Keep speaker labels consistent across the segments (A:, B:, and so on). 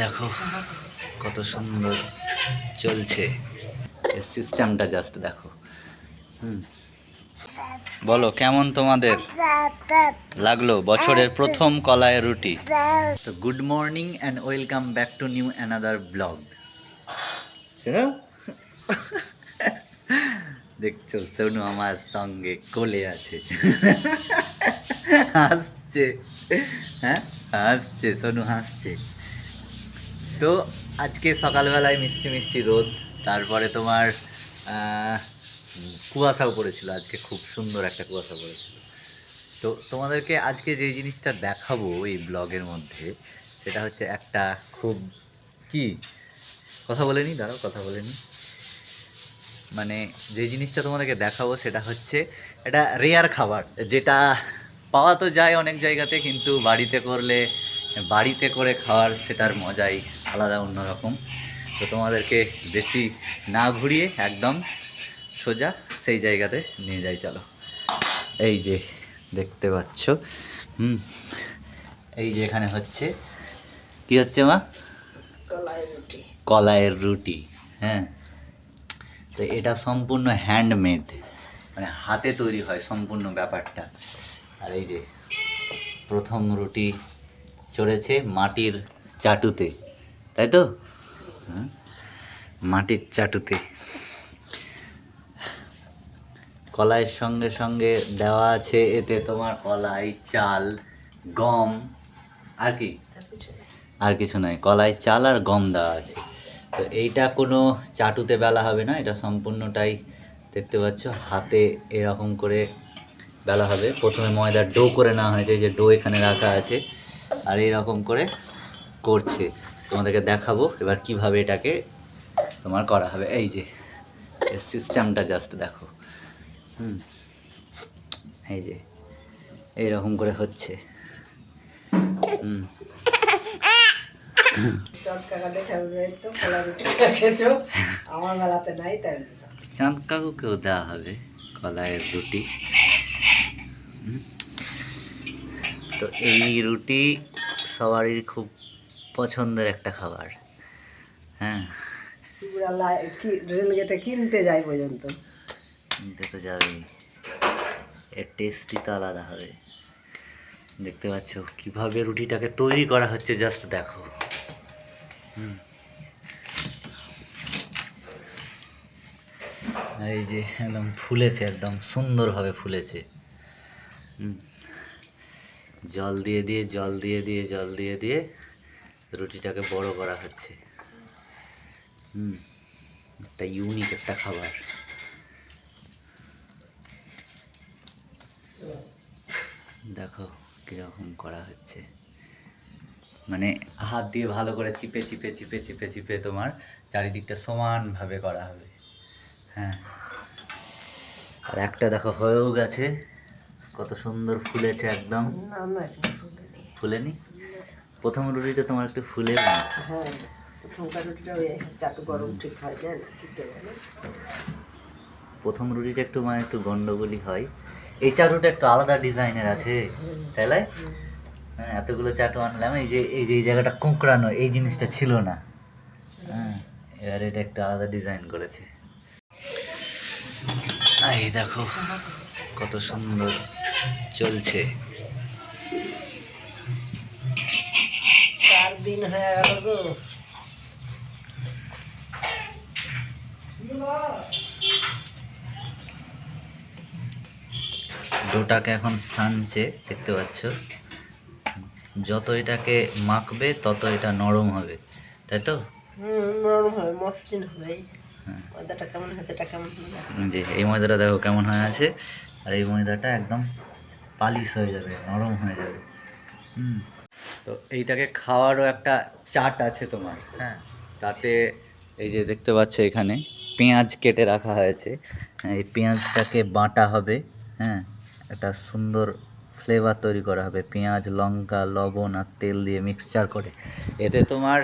A: দেখো কত সুন্দর চলছে। সিস্টেমটা জাস্ট দেখো। হুম। বলো কেমন তোমাদের? লাগল বছরের প্রথম কলায় রুটি? তো good morning and welcome back to new another blog দেখছ সোনু আমার সঙ্গে কোলে আছে। হাসছে। হ্যাঁ হাসছে সোনু হাসছে। তো আজকে সকালবেলায় মিষ্টি মিষ্টি রোদ, তারপরে তোমার কুয়াশাও পড়েছিল, আজকে খুব সুন্দর একটা কুয়াশা পড়েছিল। তো তোমাদেরকে আজকে যে জিনিসটা দেখাবো এই ব্লগের মধ্যে, সেটা হচ্ছে একটা খুব, কি? কথা বলেনি, দাঁড়াও, কথা বলেনি। মানে যে জিনিসটা তোমাদেরকে দেখাবো সেটা হচ্ছে এটা রেয়ার খাবার, যেটা পাওয়া তো যায় অনেক জায়গাতে, কিন্তু বাড়িতে করলে বাড়িতে করে খাওয়ার সেটার মজাই আলাদা অন্যরকম। তো তোমাদেরকে বেশি না ঘুরিয়ে একদম সোজা সেই জায়গাতে নিয়ে যাই চলো। এই যে দেখতে পাচ্ছ হুম এই যে এখানে হচ্ছে কি হচ্ছে মা? কলাইয়ের রুটি হ্যাঁ। তো এটা সম্পূর্ণ হ্যান্ডমেড মানে হাতে তৈরি হয় সম্পূর্ণ ব্যাপারটা। আর এই যে প্রথম রুটি চড়েছে মাটির চাটুতে। তাই তো? মাটির চাটুতে। কলাইয়ের সঙ্গে সঙ্গে দেওয়া আছে এতে তোমার কলাই চাল গম আর কি? আর কিছু নয় কলাই চাল আর গম দেওয়া আছে। তো এইটা কোনো চাটুতে বেলা হবে না এটা সম্পূর্ণটাই দেখতে পাচ্ছ হাতে এরকম করে বেলা হবে। প্রথমে ময়দার ডো করে নেওয়া হয়েছে যে ডো এখানে রাখা আছে। আর এরকম করে করছে। তোমাদেরকে দেখাবো এবার কীভাবে এটাকে তোমার করা হবে। এই যে সিস্টেমটা জাস্ট দেখো। হুম এই যে এইরকম করে হচ্ছে। হুম।
B: চাঁদ
A: কাকুকেও দেওয়া হবে কলাইয়ের রুটি হুম। তো এই রুটি সবারই খুব পছন্দের একটা খাবার। হ্যাঁ।
B: শিবুরা লাই কি রেল গেটে কিনতে যাই পর্যন্ত।
A: কিনতে তো যাবেই। এর টেস্টই তো আলাদা হবে। দেখতে পাচ্ছ কীভাবে রুটিটাকে তৈরি করা হচ্ছে জাস্ট দেখো। হুম। এই যে একদম ফুলেছে একদম সুন্দরভাবে ফুলেছে। হুম। জল দিয়ে দিয়ে, জল দিয়ে দিয়ে, জল দিয়ে দিয়ে রুটিটাকে বড় করা হচ্ছে। হুম, একটা ইউনিক একটা খাবার। দেখো কীরকম করা হচ্ছে। মানে হাত দিয়ে ভালো করে চিপে চিপে চিপে চিপে চিপে তোমার চারিদিকটা সমানভাবে করা হবে। হ্যাঁ। আর একটা দেখো হয়েও গেছে। কত সুন্দর ফুলেছে একদম। ফুলেনি। প্রথম রুটিটা তোমার একটু ফুলে
B: হ্যাঁ প্রথমকার রুটিটা চাটু গরম ঠিক খাই যায় না
A: প্রথম রুটিটা একটু মানে একটু গন্ডগোলই হয়। এই চাটুটা একটু আলাদা ডিজাইনের আছে তাই লয়? হ্যাঁ এতগুলো চাটু আনলাম এই যে এই যে এই জায়গাটা কুঁকড়ানো এই জিনিসটা ছিল না। হ্যাঁ এবার এটা একটা আলাদা ডিজাইন করেছে। এই দেখো কত সুন্দর চলছে।
B: চার দিন হয়ে গেল গো।
A: ডোটাকে এখন সানছে দেখতে পাচ্ছ। যত এটাকে মাখবে তত এটা নরম হবে তাই তো?
B: হুম নরম হবে মসৃণ হবে।
A: হ্যাঁ।
B: ময়দাটা কেমন হয়েছে এটা কেমন
A: যে এই ময়দাটা দেখো কেমন হয়ে আছে। আর এই ময়দাটা একদম পালিশ হয়ে যাবে নরম হয়ে যাবে। হুম। তো এইটাকে খাওয়ারও একটা চাট আছে তোমার। হ্যাঁ। তাতে এই যে দেখতে পাচ্ছ এখানে পেঁয়াজ কেটে রাখা হয়েছে। হ্যাঁ, এই পেঁয়াজটাকে বাটা হবে হ্যাঁ। একটা সুন্দর ফ্লেভার তৈরি করা হবে পেঁয়াজ লঙ্কা লবণ আর তেল দিয়ে মিক্সচার করে। এতে তোমার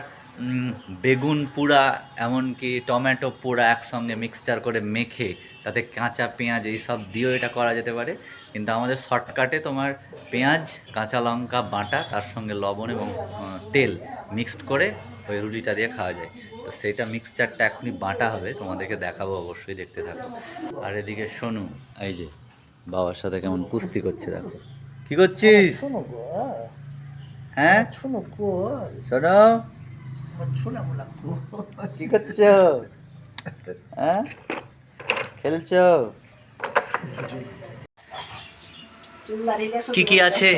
A: বেগুন পুরা এমনকি টমেটো পুরা একসঙ্গে মিক্সচার করে মেখে তাতে কাঁচা পেঁয়াজ এইসব দিয়েও এটা করা যেতে পারে। কিন্তু আমাদের শর্টকাটে তোমার পেঁয়াজ কাঁচা লঙ্কা বাটা তার সঙ্গে লবণ এবং তেল মিক্সড করে ওই রুটিটা দিয়ে খাওয়া যায়। তো সেইটা মিক্সচারটা এখনই বাটা হবে তোমাদেরকে দেখাবো অবশ্যই দেখতে থাকো। আর এদিকে শোনু এই যে বাবার সাথে কেমন কুস্তি করছে দেখো। কি করছিস?
B: শোনো
A: হ্যাঁ।
B: শোনো।
A: শোনো কি করছ? হ্যাঁ? খেলছো? কি কি আছে?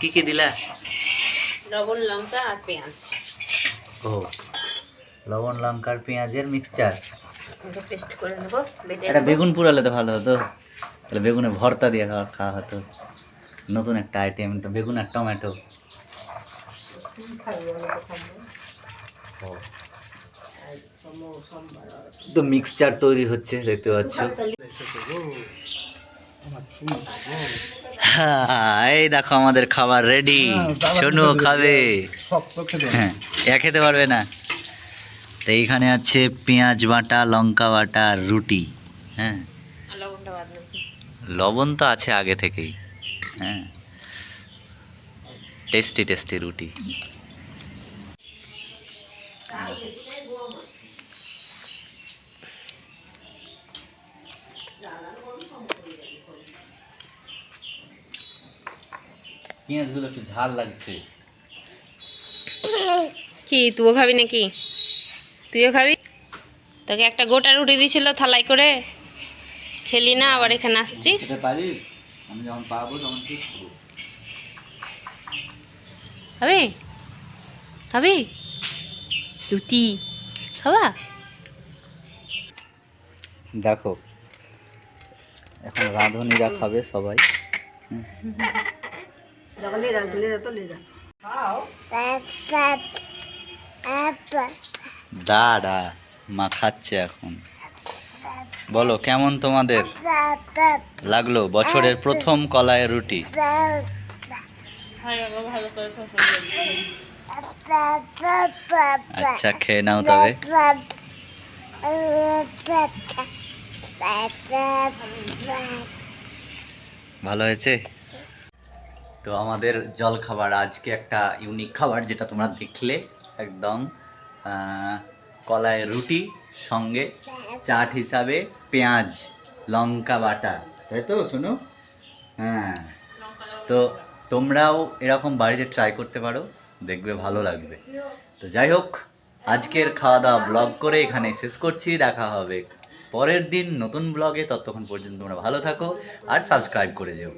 A: কি কি দিলা?
C: লবণ লঙ্কা আর পেঁয়াজ।
A: ও লবণ লঙ্কার পেঁয়াজের মিক্সচার
C: পেস্ট করে নেব
A: এটা বেগুন পুরালে তো ভালো হতো। তাহলে বেগুনে ভর্তা দিয়ে খাওয়া খাওয়া হতো। নতুন একটা আইটেম বেগুন আর টমেটো। তো মিক্সচার তৈরি হচ্ছে দেখতে পাচ্ছ। হ্যাঁ, এই দেখো আমাদের খাবার রেডি শোনো খাবে। হ্যাঁ এ খেতে পারবে না। তো এইখানে আছে পেঁয়াজ বাটা লঙ্কা বাটা রুটি। হ্যাঁ। লবণ তো আছে আগে থেকেই। হ্যাঁ। টেস্টি টেস্টি রুটি। পেঁয়াজগুলো একটু ঝাল লাগছে।
C: কি তুইও খাবি নাকি? তুইও খাবি? তোকে একটা গোটা রুটি দিছিল থালাই করে। খেলি না আবার এখানে আসছিস?
A: আমি যখন পাবো তখন ঠিক খাবি?
C: খাবি? রুটি খাবা?
A: দেখো এখন রাঁধুনিরা খাবে সবাই। মা খাচ্ছে এখন। বলো, কেমন তোমাদের? লাগল বছরের প্রথম কলায়ের রুটি? আচ্ছা খেয়ে নাও তবে। ভালো হয়েছে? তো আমাদের জল খাবার আজকে একটা ইউনিক খাবার যেটা তোমরা দেখলে একদম কলাইয়ের রুটি, সঙ্গে চাট হিসাবে পেঁয়াজ, লঙ্কা বাটা। তাই তো শোনো হ্যাঁ। তো তোমরাও এরকম বাড়িতে ট্রাই করতে পারো, দেখবে ভালো লাগবে। তো যাই হোক, আজকের খাওয়া দাওয়া ব্লগ করে এখানে শেষ করছি, দেখা হবে পরের দিন নতুন ব্লগে ততক্ষণ পর্যন্ত তোমরা ভালো থাকো আর সাবস্ক্রাইব করে যেও।